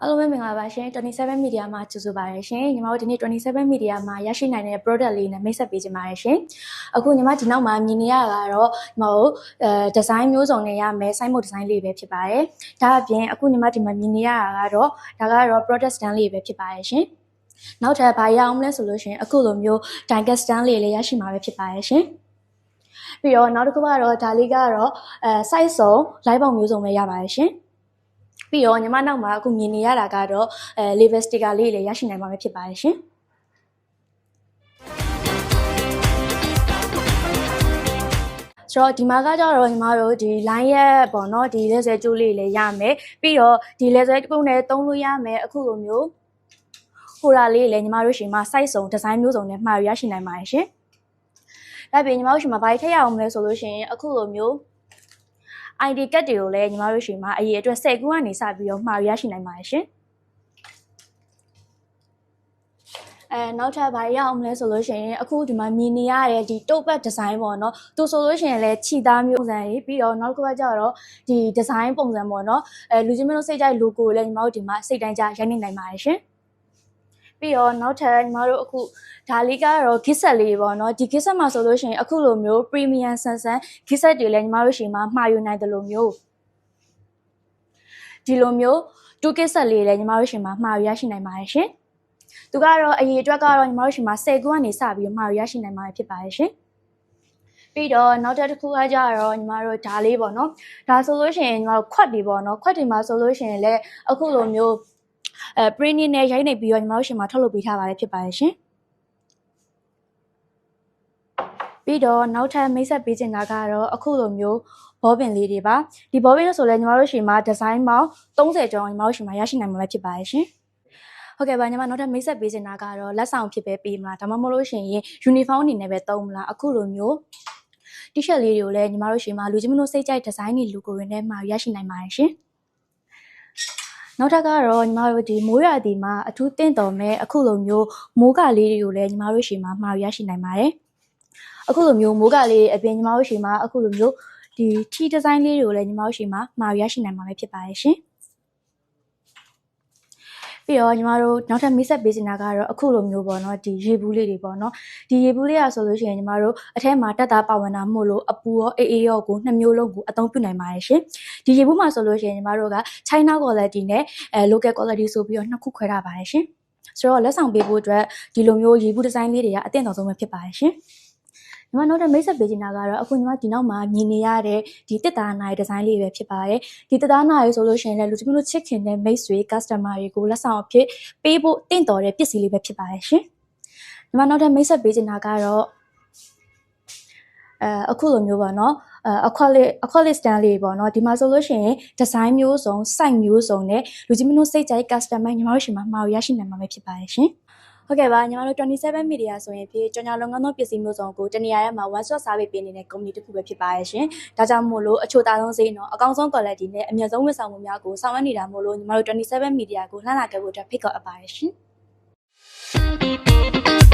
အားလုံးပဲမင်္ဂလာပါရှင်27 media မှာကြိုဆိုပါရရှင်ညီမတို့ဒီနေ့27 media မှာရရှိနိုင်တဲ့ product လေးနဲ့မိတ်ဆက်ပေးချင်ပါတယ်ရှင်အခုညီမဒီနောက်မှာမြင်နေရတာကတော့ညီမတို့အဲ design မျိုးစုံနဲ့ရမယ် site mode design လေးပဲဖြစ်ပါတယ်ဒါအပြင်အခုညီမဒီမှာမြင်နေရတာကတော့ဒါကတော့ product stand လေးပဲဖြစ်ပါတယ်ရှင်နောက်ထပ်ဘာရအောင်မလဲဆိုလို့ရှင်အခုလိုမျိုး die stand လေးလည်းရရှိမှာပဲဖြစ်ပါတယ်ရှင်ပြီးတော့နောက်တစ်ခုကတော့ဒါလေးကတော့အဲ site စုံ live ပုံမျိုးစုံပဲရပါတယ်ရှင် ပြီးတော့ညီမနောက်မှာအခုမြင်နေရတာကတော့အဲ level sticker လေးလည်းရရှိနိုင်မှာပဲဖြစ်ပါတယ်ရှင်ဆိုတော့ဒီမှာကကြတော့ညီမတို့ဒီ line ရဲ့ပေါ့နော်ဒီလက်စဲကျိုးလေးလည်းရမယ်ပြီးတော့ဒီလက်စဲတစ်ခုနဲ့သုံးလို့ရမယ်အခုလိုမျိုးဟိုရာလေးလည်းညီမတို့ရှင်မှာ site စုံ design မျိုးစုံနဲ့မှာရရှိနိုင်ပါတယ်ရှင်ဒါပြင်ညီမတို့ရှင်မှာဘာထည့်ရအောင်မလဲဆိုလို့ရှိရင်အခုလိုမျိုး ID ကတ်တွေကိုလည်းညီမတို့ရှင်မှာအရေးအတွက်10ခုကနေစပြီးတော့မှာရရှိနိုင်ပါတယ်ရှင်အဲနောက်ထပ်ဘာရအောင်မလဲဆိုလို့ရှိရင်အခုဒီမှာမြင်နေရတဲ့ဒီတုတ်ပတ်ဒီဇိုင်းပေါ့နော်သူဆိုလို့ရှိရင်လည်းခြိသားမျိုးပုံစံကြီးပြီးတော့နောက်တစ်ခုကကျတော့ဒီဒီဇိုင်းပုံစံပေါ့နော်အဲလူချင်းမလို့စိတ်ကြိုက် logo ကိုလည်းညီမတို့ဒီမှာစိတ်တိုင်းကြရိုက်နေနိုင်ပါတယ်ရှင် ပြီးတော့နောက်ထပ်ညီမတို့အခုဒါလေးကတော့ gift set လေးပေါ့နော်ဒီ gift set မှာဆိုလို့ရှိရင်အခုလိုမျိုး premium ဆန်ဆန် gift set တွေလည်းညီမတို့ရှင်မှာမှာယူနိုင်တယ်လို့မျိုးဒီလိုမျိုး two gift set လေးလည်းညီမတို့ရှင်မှာမှာယူရရှိနိုင်ပါတယ်ရှင်သူကတော့အရေးအတွက်ကတော့ညီမတို့ရှင်မှာ10ခုကနေစပြီးတော့မှာယူရရှိနိုင်မှာဖြစ်ပါတယ်ရှင်ပြီးတော့နောက်တစ်ခုကကြတော့ညီမတို့ဒါလေးပေါ့နော်ဒါဆိုလို့ရှိရင်ညီမတို့ခွက်တွေပေါ့နော်ခွက်တွေမှာဆိုလို့ရှိရင်လည်းအခုလိုမျိုး အဲ printing နဲ့ရိုက်နေပြီးတော့ညီမတို့ရှင်မှာထုတ်လုပ်ပေးထားပါတယ်ဖြစ်ပါတယ်ရှင်ပြီးတော့နောက်ထပ်မိတ်ဆက်ပေးချင်တာကတော့အခုလိုမျိုးဘောပင်လေးတွေပါဒီဘောပင်လို့ဆိုလဲညီမတို့ရှင်မှာဒီဇိုင်းပေါင်း30ကျော်ညီမတို့ရှင်မှာရရှိနိုင်မှာဖြစ်ပါတယ်ရှင်ဟုတ်ကဲ့ပါညီမနောက်ထပ်မိတ်ဆက်ပေးချင်တာကတော့လက်ဆောင်ဖြစ်ပဲပေးမလားဒါမှမဟုတ်လို့ရှိရင် uniform အနေနဲ့ပဲသုံးမလားအခုလိုမျိုး t-shirt လေးတွေကိုလည်းညီမတို့ရှင်မှာလူချင်းမလို့စိတ်ကြိုက်ဒီဇိုင်းတွေလူကိုရင်းနဲ့မှာရရှိနိုင်ပါတယ်ရှင် နောက်ထပ်ကတော့ညီမတို့ဒီမိုးရာသီမှာအထူးတင့်တော်မဲ့အခုလိုမျိုးမိုးကလေးတွေကိုလည်းညီမတို့ရှင်မှာမှာရရှိနိုင်ပါတယ်အခုလိုမျိုးမိုးကလေးအပြင်ညီမတို့ရှင်မှာအခုလိုမျိုးဒီ T design လေးတွေကိုလည်းညီမတို့ရှင်မှာမှာရရှိနိုင်မှာပဲဖြစ်ပါတယ်ရှင် ပြီးတော့ညီမတို့နောက်ထပ်မိတ်ဆက်ပေးနေတာကတော့အခုလိုမျိုးပေါ့နော်ဒီရေဘူးလေးတွေပေါ့နော်ဒီရေဘူးလေးอ่ะဆိုလို့ရှိရင်ညီမတို့အထက်မှာတက်တာပါဝင်တာမို့လို့အပူရောအေးအေးရောကိုနှစ်မျိုးလုံးကိုအသုံးပြုနိုင်ပါတယ်ရှင်ဒီရေဘူးမှာဆိုလို့ရှိရင်ညီမတို့က China quality နဲ့အဲ local quality ဆိုပြီးတော့နှစ်ခုခွဲထားပါတယ်ရှင်ဆိုတော့လက်ဆောင်ပေးဖို့အတွက်ဒီလိုမျိုးရေဘူးဒီဇိုင်းလေးတွေကအသင့်တော်ဆုံးပဲဖြစ်ပါတယ်ရှင် ညီမနောက်ထပ်မိတ်ဆက်ပေးချင်တာကတော့အခုညီမဒီနောက်မှာမြင်နေရတဲ့ဒီတစ်သားနာရီဒီဇိုင်းလေးပဲဖြစ်ပါတယ်ဒီတစ်သားနာရီဆိုလို့ရှိရင်လည်းလူတစ်မျိုးတို့ချစ်ခင်တဲ့မိတ်ဆွေ customer တွေကိုလက်ဆောင်အဖြစ်ပေးဖို့တင့်တော်တဲ့ပစ္စည်းလေးပဲဖြစ်ပါတယ်ရှင်ညီမနောက်ထပ်မိတ်ဆက်ပေးချင်တာကတော့အဲအခုလိုမျိုးပေါ့နော်အခွက်လေးအခွက်လေးစတန်လေးပေါ့နော်ဒီမှာဆိုလို့ရှိရင်ဒီဇိုင်းမျိုးစုံ site မျိုးစုံနဲ့လူကြီးမင်းတို့စိတ်ကြိုက် customer ညီမတို့ရှင်မှာမှာရရှိနိုင်မှာပဲဖြစ်ပါတယ်ရှင်။ ဟုတ်ကဲ့ပါညီမတို့27 media ဆိုရင်ဖြစ်ကြောင်ညာလုပ်ငန်းသောပစ္စည်းမျိုးစုံကိုတနေရာထဲမှာ one shot service ပေးနေတဲ့ company တစ်ခုပဲဖြစ်ပါရဲ့ရှင်။ဒါကြောင့်မို့လို့အချို့သားဆုံးဈေးနော်အကောင်းဆုံး quality နဲ့အမြတ်ဆုံးဝန်ဆောင်မှုများကိုဆောင်ရွက်နေတာမို့လို့ညီမတို့27 media ကိုလှမ်းလာခဲ့ဖို့အတွက်ဖိတ်ခေါ်အပ်ပါတယ်ရှင်။